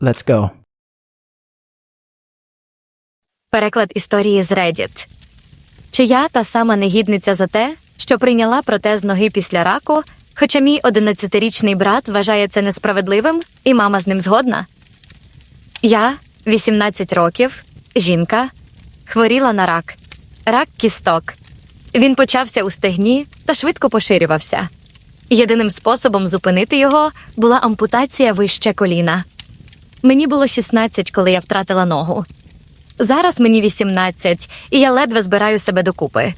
Let's go. Переклад історії з Reddit. Чи я та сама негідниця за те, що прийняла протез ноги після раку, хоча мій 11-річний брат вважає це несправедливим, і мама з ним згодна? Я 18 років, жінка, хворіла на рак, рак кісток. Він почався у стегні та швидко поширювався. Єдиним способом зупинити його була ампутація вище коліна. Мені було 16, коли я втратила ногу. Зараз мені 18, і я ледве збираю себе докупи.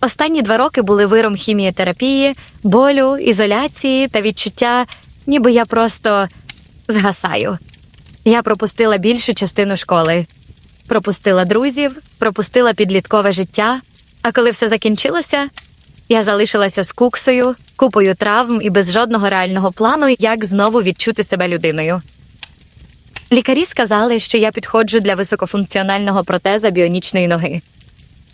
Останні два роки були виром хімієтерапії, болю, ізоляції та відчуття, ніби я просто згасаю. Я пропустила більшу частину школи, пропустила друзів, пропустила підліткове життя. А коли все закінчилося, я залишилася з куксою, купою травм і без жодного реального плану, як знову відчути себе людиною. Лікарі сказали, що я підходжу для високофункціонального протеза біонічної ноги.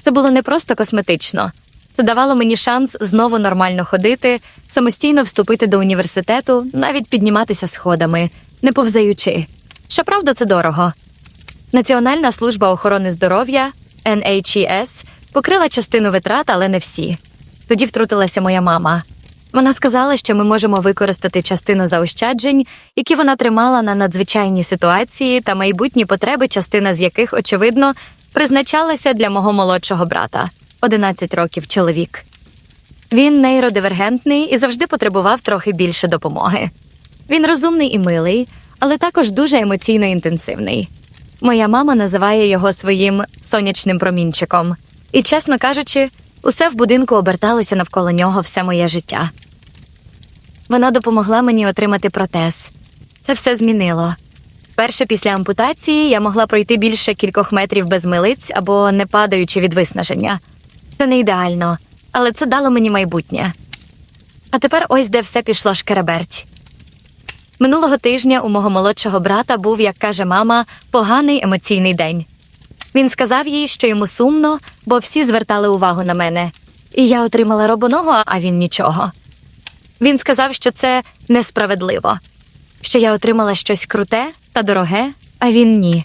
Це було не просто косметично. Це давало мені шанс знову нормально ходити, самостійно вступити до університету, навіть підніматися сходами, не повзаючи. Щоправда, це дорого. Національна служба охорони здоров'я NHES покрила частину витрат, але не всі. Тоді втрутилася моя мама. Вона сказала, що ми можемо використати частину заощаджень, які вона тримала на надзвичайні ситуації та майбутні потреби, частина з яких, очевидно, призначалася для мого молодшого брата 11 років чоловік. Він нейродивергентний і завжди потребував трохи більше допомоги. Він розумний і милий, але також дуже емоційно інтенсивний. Моя мама називає його своїм сонячним промінчиком, і, чесно кажучи, усе в будинку оберталося навколо нього все моє життя. Вона допомогла мені отримати протез. Це все змінило. Перше після ампутації я могла пройти більше кількох метрів без милиць або не падаючи від виснаження. Це не ідеально, але це дало мені майбутнє. А тепер ось де все пішло шкереберть. Минулого тижня у мого молодшого брата був, як каже мама, поганий емоційний день. Він сказав їй, що йому сумно, бо всі звертали увагу на мене. І я отримала робоногу, а він нічого. Він сказав, що це несправедливо, що я отримала щось круте та дороге, а він ні.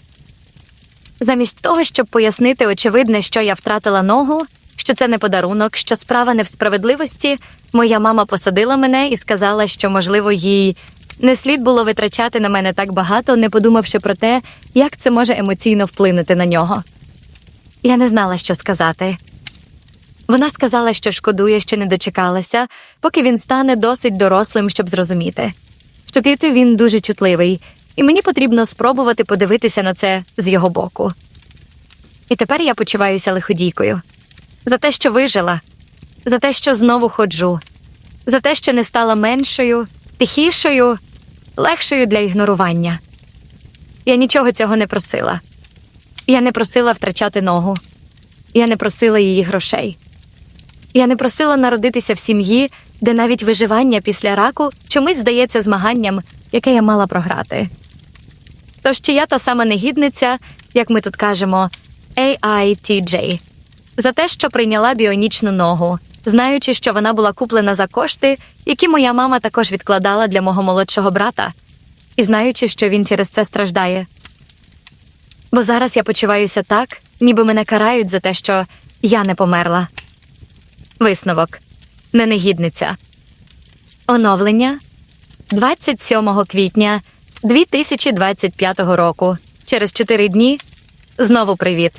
Замість того, щоб пояснити очевидне, що я втратила ногу, що це не подарунок, що справа не в справедливості, моя мама посадила мене і сказала, що, можливо, їй не слід було витрачати на мене так багато, не подумавши про те, як це може емоційно вплинути на нього. Я не знала, що сказати. Вона сказала, що шкодує, що не дочекалася, поки він стане досить дорослим, щоб зрозуміти. Що піти він дуже чутливий, і мені потрібно спробувати подивитися на це з його боку. І тепер я почуваюся лиходійкою за те, що вижила, за те, що знову ходжу, за те, що не стала меншою, тихішою, легшою для ігнорування. Я нічого цього не просила. Я не просила втрачати ногу. Я не просила її грошей. Я не просила народитися в сім'ї, де навіть виживання після раку чомусь здається змаганням, яке я мала програти. Тож чи я та сама негідниця, як ми тут кажемо, AITJ, за те, що прийняла біонічну ногу, знаючи, що вона була куплена за кошти, які моя мама також відкладала для мого молодшого брата, і знаючи, що він через це страждає. Бо зараз я почуваюся так, ніби мене карають за те, що я не померла. Висновок не негідниця. Оновлення 27 квітня 2025 року. Через 4 дні знову привіт.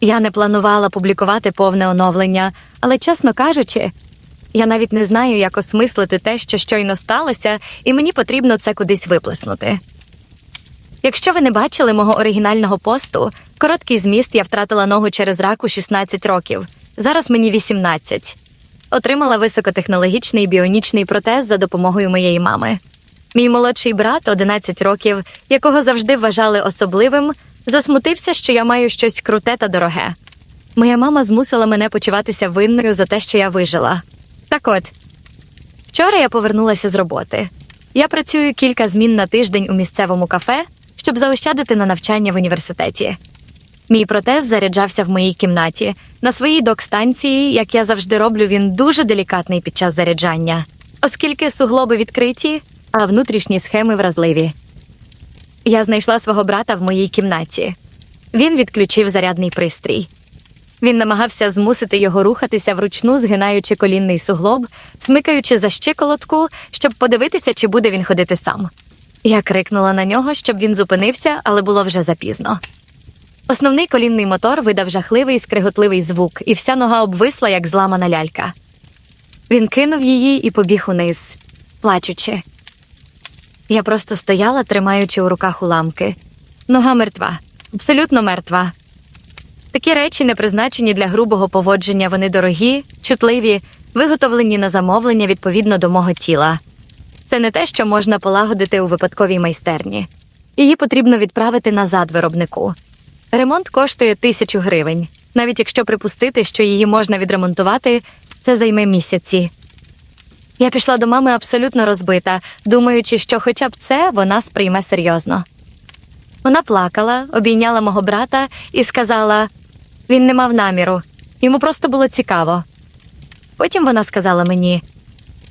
Я не планувала публікувати повне оновлення, але, чесно кажучи, я навіть не знаю, як осмислити те, що щойно сталося, і мені потрібно це кудись виплеснути. Якщо ви не бачили мого оригінального посту, короткий зміст я втратила ногу через раку 16 років. Зараз мені 18. Отримала високотехнологічний біонічний протез за допомогою моєї мами. Мій молодший брат, 11 років, якого завжди вважали особливим, засмутився, що я маю щось круте та дороге. Моя мама змусила мене почуватися винною за те, що я вижила. Так от, вчора я повернулася з роботи. Я працюю кілька змін на тиждень у місцевому кафе, щоб заощадити на навчання в університеті. Мій протез заряджався в моїй кімнаті. На своїй док-станції, як я завжди роблю, він дуже делікатний під час заряджання, оскільки суглоби відкриті, а внутрішні схеми вразливі. Я знайшла свого брата в моїй кімнаті. Він відключив зарядний пристрій. Він намагався змусити його рухатися вручну, згинаючи колінний суглоб, смикаючи за щиколотку, щоб подивитися, чи буде він ходити сам. Я крикнула на нього, щоб він зупинився, але було вже запізно. Основний колінний мотор видав жахливий скриготливий звук, і вся нога обвисла, як зламана лялька. Він кинув її і побіг униз, плачучи. Я просто стояла, тримаючи у руках уламки. Нога мертва, абсолютно мертва. Такі речі не призначені для грубого поводження, вони дорогі, чутливі, виготовлені на замовлення відповідно до мого тіла. Це не те, що можна полагодити у випадковій майстерні. Її потрібно відправити назад виробнику. Ремонт коштує тисячу гривень. Навіть якщо припустити, що її можна відремонтувати, це займе місяці. Я пішла до мами абсолютно розбита, думаючи, що хоча б це вона сприйме серйозно. Вона плакала, обійняла мого брата і сказала: він не мав наміру, йому просто було цікаво. Потім вона сказала мені: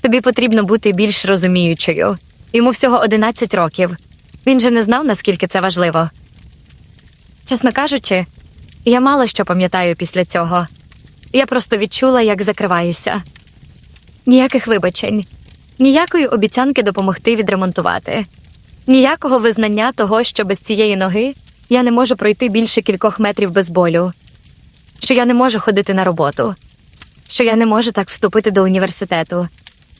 тобі потрібно бути більш розуміючою. Йому всього 11 років. Він же не знав, наскільки це важливо. Чесно кажучи, я мало що пам'ятаю після цього. Я просто відчула, як закриваюся. Ніяких вибачень, ніякої обіцянки допомогти відремонтувати, ніякого визнання того, що без цієї ноги я не можу пройти більше кількох метрів без болю, що я не можу ходити на роботу, що я не можу так вступити до університету,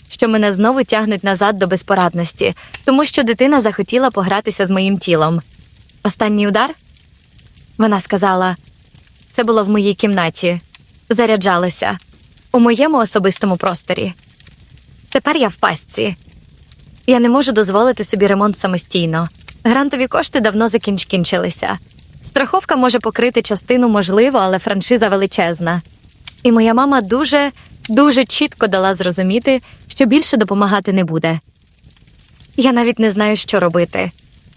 що мене знову тягнуть назад до безпорадності, тому що дитина захотіла погратися з моїм тілом. Останній удар? Вона сказала: це було в моїй кімнаті, заряджалося у моєму особистому просторі. Тепер я в пастці. Я не можу дозволити собі ремонт самостійно. Грантові кошти давно закінчилися. Страховка може покрити частину, можливо, але франшиза величезна. І моя мама дуже, дуже чітко дала зрозуміти, що більше допомагати не буде. Я навіть не знаю, що робити.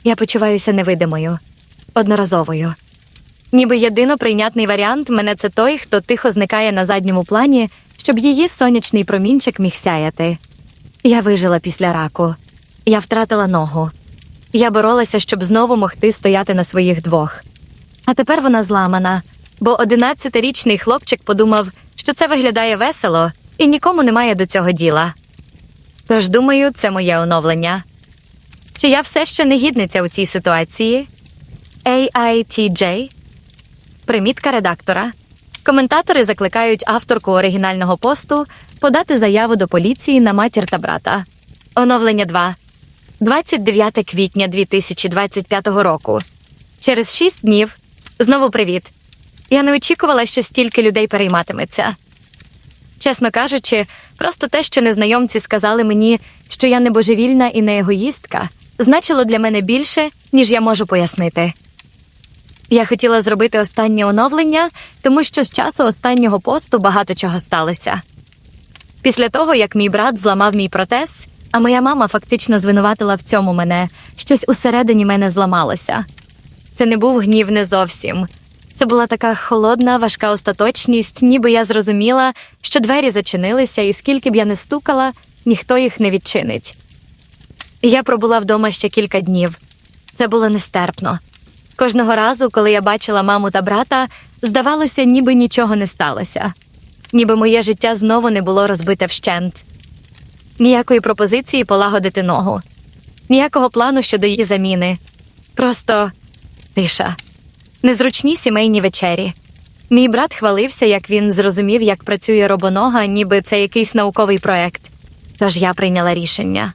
Я почуваюся невидимою, одноразовою. Ніби єдино прийнятний варіант мене це той, хто тихо зникає на задньому плані, щоб її сонячний промінчик міг сяяти. Я вижила після раку. Я втратила ногу. Я боролася, щоб знову могти стояти на своїх двох. А тепер вона зламана, бо одинадцятирічний хлопчик подумав, що це виглядає весело і нікому немає до цього діла. Тож, думаю, це моє оновлення. Чи я все ще негідниця у цій ситуації? AITJ? Примітка редактора. Коментатори закликають авторку оригінального посту подати заяву до поліції на матір та брата. Оновлення 2. 29 квітня 2025 року. Через шість днів. Знову привіт. Я не очікувала, що стільки людей перейматиметься. Чесно кажучи, просто те, що незнайомці сказали мені, що я не божевільна і не егоїстка, значило для мене більше, ніж я можу пояснити. Я хотіла зробити останнє оновлення, тому що з часу останнього посту багато чого сталося. Після того, як мій брат зламав мій протез, а моя мама фактично звинуватила в цьому мене, щось усередині мене зламалося. Це не був гнів не зовсім. Це була така холодна, важка остаточність, ніби я зрозуміла, що двері зачинилися, і скільки б я не стукала, ніхто їх не відчинить. Я пробула вдома ще кілька днів. Це було нестерпно. Кожного разу, коли я бачила маму та брата, здавалося, ніби нічого не сталося, ніби моє життя знову не було розбите вщент. Ніякої пропозиції полагодити ногу, ніякого плану щодо її заміни. Просто тиша, незручні сімейні вечері. Мій брат хвалився, як він зрозумів, як працює робонога, ніби це якийсь науковий проект. Тож я прийняла рішення.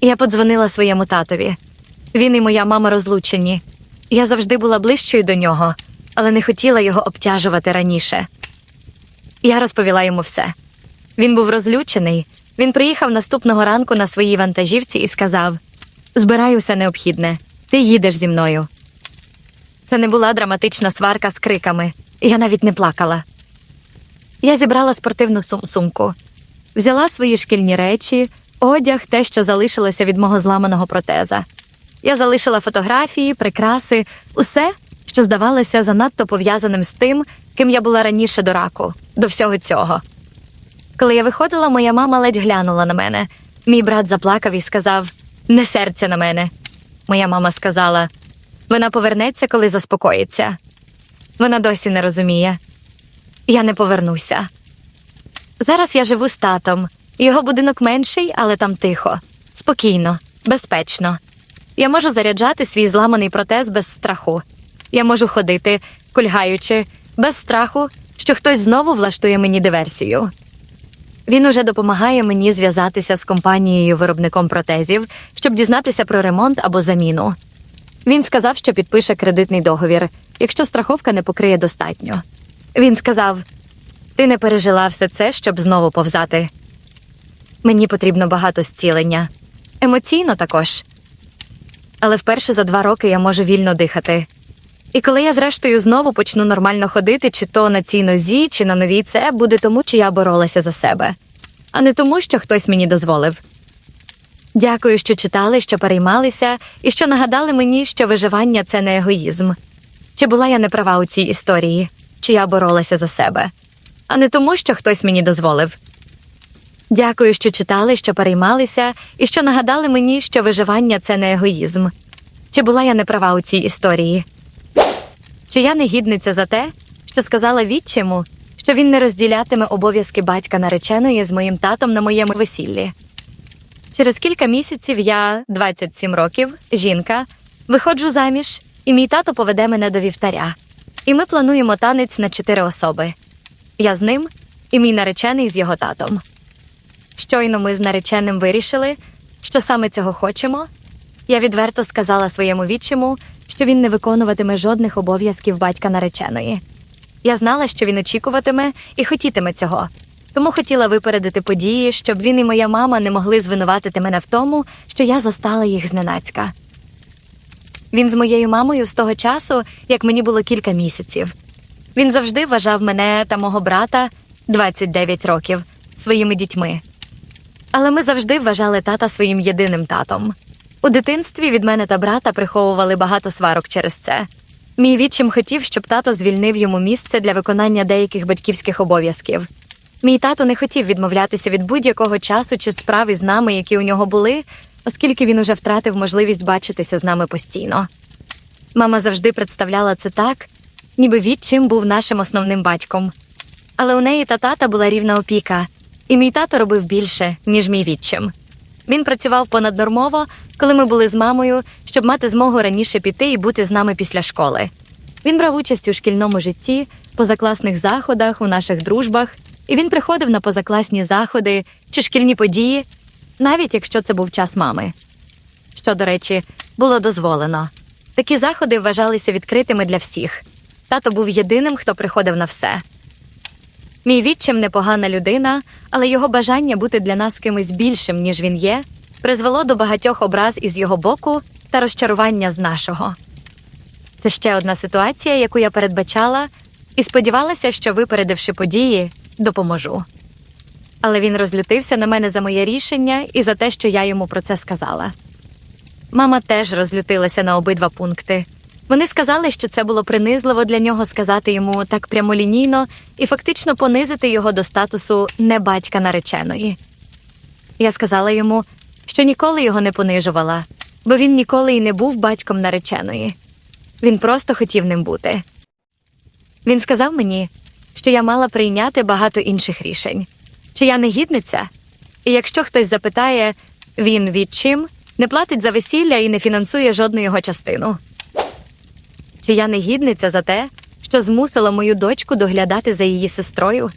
Я подзвонила своєму татові. Він і моя мама розлучені. Я завжди була ближчою до нього, але не хотіла його обтяжувати раніше. Я розповіла йому все. Він був розлючений. Він приїхав наступного ранку на своїй вантажівці і сказав: Збирай усе необхідне, ти їдеш зі мною. Це не була драматична сварка з криками, я навіть не плакала. Я зібрала спортивну сум- сумку, взяла свої шкільні речі, одяг, те, що залишилося від мого зламаного протеза. Я залишила фотографії, прикраси, усе, що здавалося занадто пов'язаним з тим, ким я була раніше до раку, до всього цього. Коли я виходила, моя мама ледь глянула на мене. Мій брат заплакав і сказав: Не серця на мене. Моя мама сказала: вона повернеться, коли заспокоїться. Вона досі не розуміє. Я не повернуся. Зараз я живу з татом. Його будинок менший, але там тихо, спокійно, безпечно. Я можу заряджати свій зламаний протез без страху. Я можу ходити, кульгаючи, без страху, що хтось знову влаштує мені диверсію. Він уже допомагає мені зв'язатися з компанією виробником протезів, щоб дізнатися про ремонт або заміну. Він сказав, що підпише кредитний договір, якщо страховка не покриє достатньо. Він сказав: Ти не пережила все це, щоб знову повзати. Мені потрібно багато зцілення, емоційно також. Але вперше за два роки я можу вільно дихати. І коли я зрештою знову почну нормально ходити, чи то на цій нозі, чи на новій, це буде тому, що я боролася за себе, а не тому, що хтось мені дозволив. Дякую, що читали, що переймалися, і що нагадали мені, що виживання це не егоїзм. Чи була я не права у цій історії, чи я боролася за себе, а не тому, що хтось мені дозволив. Дякую, що читали, що переймалися, і що нагадали мені, що виживання це не егоїзм. Чи була я не права у цій історії? Чи я негідниця за те, що сказала відчиму, що він не розділятиме обов'язки батька нареченої з моїм татом на моєму весіллі? Через кілька місяців я, 27 років, жінка, виходжу заміж, і мій тато поведе мене до вівтаря. І ми плануємо танець на чотири особи. Я з ним і мій наречений з його татом. Щойно ми з нареченим вирішили, що саме цього хочемо. Я відверто сказала своєму відчиму, що він не виконуватиме жодних обов'язків батька нареченої. Я знала, що він очікуватиме і хотітиме цього, тому хотіла випередити події, щоб він і моя мама не могли звинуватити мене в тому, що я застала їх зненацька. Він з моєю мамою з того часу, як мені було кілька місяців. Він завжди вважав мене та мого брата 29 років своїми дітьми. Але ми завжди вважали тата своїм єдиним татом. У дитинстві від мене та брата приховували багато сварок через це. Мій відчим хотів, щоб тато звільнив йому місце для виконання деяких батьківських обов'язків. Мій тато не хотів відмовлятися від будь-якого часу чи справи з нами, які у нього були, оскільки він уже втратив можливість бачитися з нами постійно. Мама завжди представляла це так, ніби відчим був нашим основним батьком. Але у неї та тата була рівна опіка, і мій тато робив більше, ніж мій відчим. Він працював понаднормово, коли ми були з мамою, щоб мати змогу раніше піти і бути з нами після школи. Він брав участь у шкільному житті, позакласних заходах, у наших дружбах, і він приходив на позакласні заходи чи шкільні події, навіть якщо це був час мами. Що, до речі, було дозволено. Такі заходи вважалися відкритими для всіх. Тато був єдиним, хто приходив на все. Мій відчим непогана людина, але його бажання бути для нас кимось більшим, ніж він є, призвело до багатьох образ із його боку та розчарування з нашого. Це ще одна ситуація, яку я передбачала, і сподівалася, що, випередивши події, допоможу. Але він розлютився на мене за моє рішення і за те, що я йому про це сказала. Мама теж розлютилася на обидва пункти. Вони сказали, що це було принизливо для нього сказати йому так прямолінійно і фактично понизити його до статусу не батька нареченої. Я сказала йому, що ніколи його не понижувала, бо він ніколи й не був батьком нареченої. Він просто хотів ним бути. Він сказав мені, що я мала прийняти багато інших рішень, чи я негідниця? І якщо хтось запитає, він від чим не платить за весілля і не фінансує жодну його частину. Чи я негідниця за те, що змусила мою дочку доглядати за її сестрою?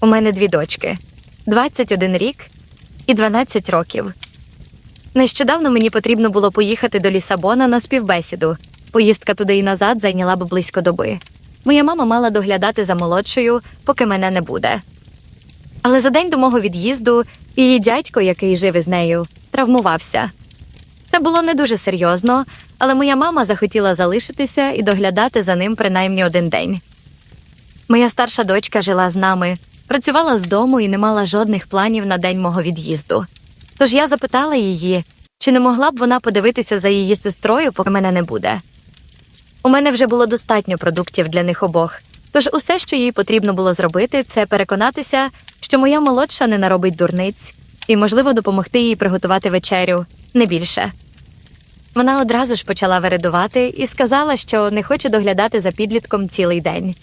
У мене дві дочки 21 рік і 12 років. Нещодавно мені потрібно було поїхати до Лісабона на співбесіду. Поїздка туди і назад зайняла б близько доби. Моя мама мала доглядати за молодшою, поки мене не буде. Але за день до мого від'їзду її дядько, який жив із нею, травмувався. Це було не дуже серйозно, але моя мама захотіла залишитися і доглядати за ним принаймні один день. Моя старша дочка жила з нами, працювала з дому і не мала жодних планів на день мого від'їзду. Тож я запитала її, чи не могла б вона подивитися за її сестрою, поки мене не буде. У мене вже було достатньо продуктів для них обох, тож усе, що їй потрібно було зробити, це переконатися, що моя молодша не наробить дурниць, і, можливо, допомогти їй приготувати вечерю не більше. Вона одразу ж почала вередувати і сказала, що не хоче доглядати за підлітком цілий день.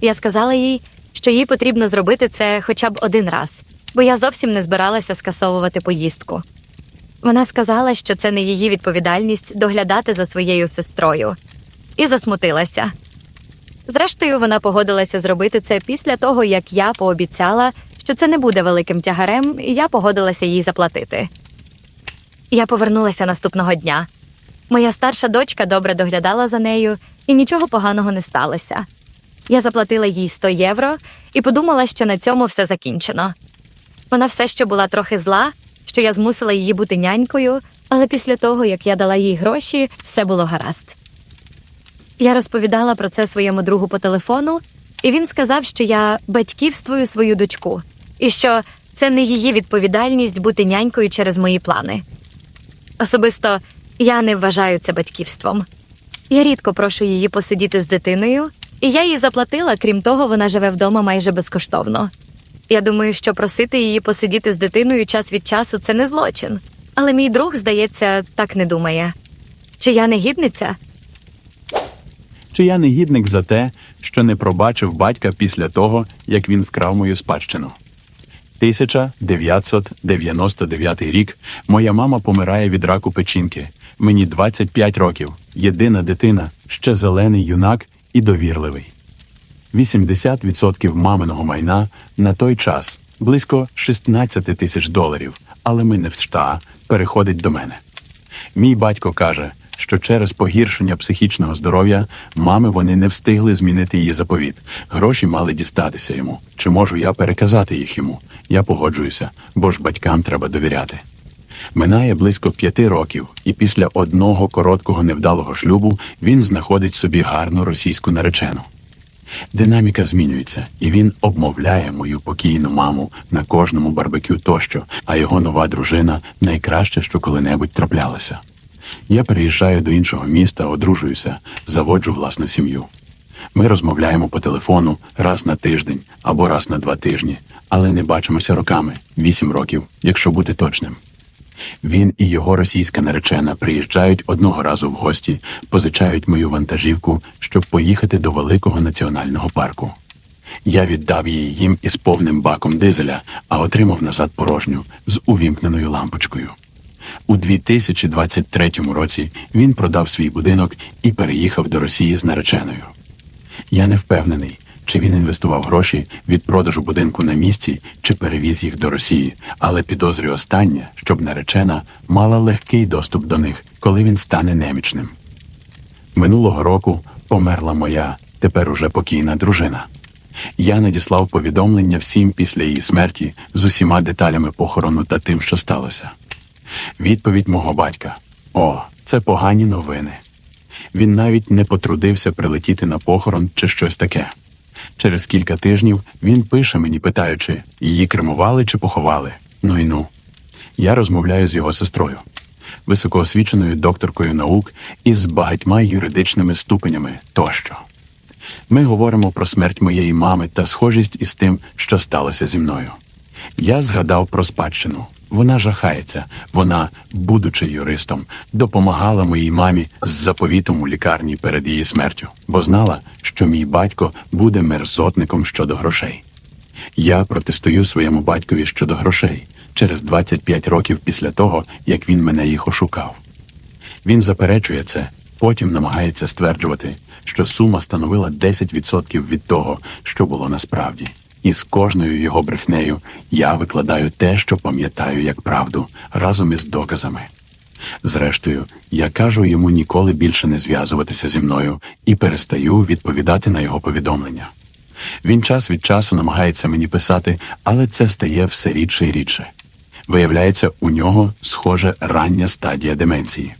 Я сказала їй, що їй потрібно зробити це хоча б один раз, бо я зовсім не збиралася скасовувати поїздку. Вона сказала, що це не її відповідальність доглядати за своєю сестрою, і засмутилася. Зрештою, вона погодилася зробити це після того, як я пообіцяла, що це не буде великим тягарем, і я погодилася їй заплатити. Я повернулася наступного дня. Моя старша дочка добре доглядала за нею, і нічого поганого не сталося. Я заплатила їй 100 євро і подумала, що на цьому все закінчено. Вона все ще була трохи зла, що я змусила її бути нянькою, але після того, як я дала їй гроші, все було гаразд. Я розповідала про це своєму другу по телефону, і він сказав, що я батьківствую свою дочку, і що це не її відповідальність бути нянькою через мої плани. Особисто я не вважаю це батьківством. Я рідко прошу її посидіти з дитиною, і я їй заплатила, крім того, вона живе вдома майже безкоштовно. Я думаю, що просити її посидіти з дитиною час від часу це не злочин. Але мій друг, здається, так не думає. Чи я негідниця? Чи я негідник за те, що не пробачив батька після того, як він вкрав мою спадщину? 1999 рік моя мама помирає від раку печінки. Мені 25 років, єдина дитина, ще зелений юнак і довірливий. 80% маминого майна на той час близько 16 тисяч доларів, але ми не в США, переходить до мене. Мій батько каже, що через погіршення психічного здоров'я мами вони не встигли змінити її заповіт. Гроші мали дістатися йому. Чи можу я переказати їх йому? Я погоджуюся, бо ж батькам треба довіряти. Минає близько п'яти років, і після одного короткого невдалого шлюбу він знаходить собі гарну російську наречену. Динаміка змінюється, і він обмовляє мою покійну маму на кожному барбекю тощо, а його нова дружина найкраще, що коли-небудь траплялося. Я переїжджаю до іншого міста, одружуюся, заводжу власну сім'ю. Ми розмовляємо по телефону раз на тиждень або раз на два тижні, але не бачимося роками вісім років, якщо бути точним. Він і його російська наречена приїжджають одного разу в гості, позичають мою вантажівку, щоб поїхати до великого національного парку. Я віддав її їм із повним баком дизеля, а отримав назад порожню з увімкненою лампочкою. У 2023 році він продав свій будинок і переїхав до Росії з нареченою. Я не впевнений, чи він інвестував гроші від продажу будинку на місці, чи перевіз їх до Росії, але підозрюю останнє, щоб наречена мала легкий доступ до них, коли він стане немічним. Минулого року померла моя, тепер уже покійна дружина. Я надіслав повідомлення всім після її смерті з усіма деталями похорону та тим, що сталося. Відповідь мого батька: О, це погані новини. Він навіть не потрудився прилетіти на похорон чи щось таке. Через кілька тижнів він пише мені, питаючи, її кремували чи поховали. Ну і ну. Я розмовляю з його сестрою, високоосвіченою докторкою наук із багатьма юридичними ступенями тощо. Ми говоримо про смерть моєї мами та схожість із тим, що сталося зі мною. Я згадав про спадщину. Вона жахається. Вона, будучи юристом, допомагала моїй мамі з заповітом у лікарні перед її смертю, бо знала, що мій батько буде мерзотником щодо грошей. Я протестую своєму батькові щодо грошей через 25 років після того, як він мене їх ошукав. Він заперечує це, потім намагається стверджувати, що сума становила 10% від того, що було насправді. І з кожною його брехнею я викладаю те, що пам'ятаю як правду, разом із доказами. Зрештою, я кажу йому ніколи більше не зв'язуватися зі мною і перестаю відповідати на його повідомлення. Він час від часу намагається мені писати, але це стає все рідше і рідше. Виявляється, у нього схоже рання стадія деменції.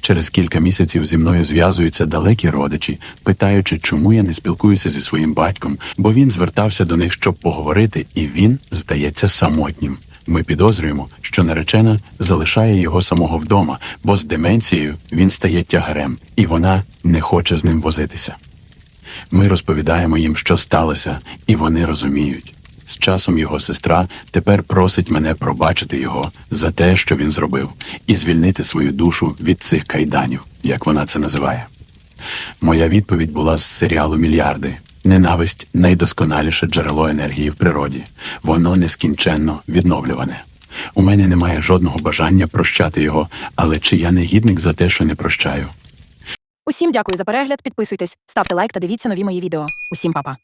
Через кілька місяців зі мною зв'язуються далекі родичі, питаючи, чому я не спілкуюся зі своїм батьком, бо він звертався до них, щоб поговорити, і він здається самотнім. Ми підозрюємо, що наречена залишає його самого вдома, бо з деменцією він стає тягарем, і вона не хоче з ним возитися. Ми розповідаємо їм, що сталося, і вони розуміють. З часом його сестра тепер просить мене пробачити його за те, що він зробив, і звільнити свою душу від цих кайданів, як вона це називає. Моя відповідь була з серіалу Мільярди. Ненависть найдосконаліше джерело енергії в природі. Воно нескінченно відновлюване. У мене немає жодного бажання прощати його, але чи я негідник за те, що не прощаю? Усім дякую за перегляд. Підписуйтесь, ставте лайк та дивіться нові мої відео. Усім па-па.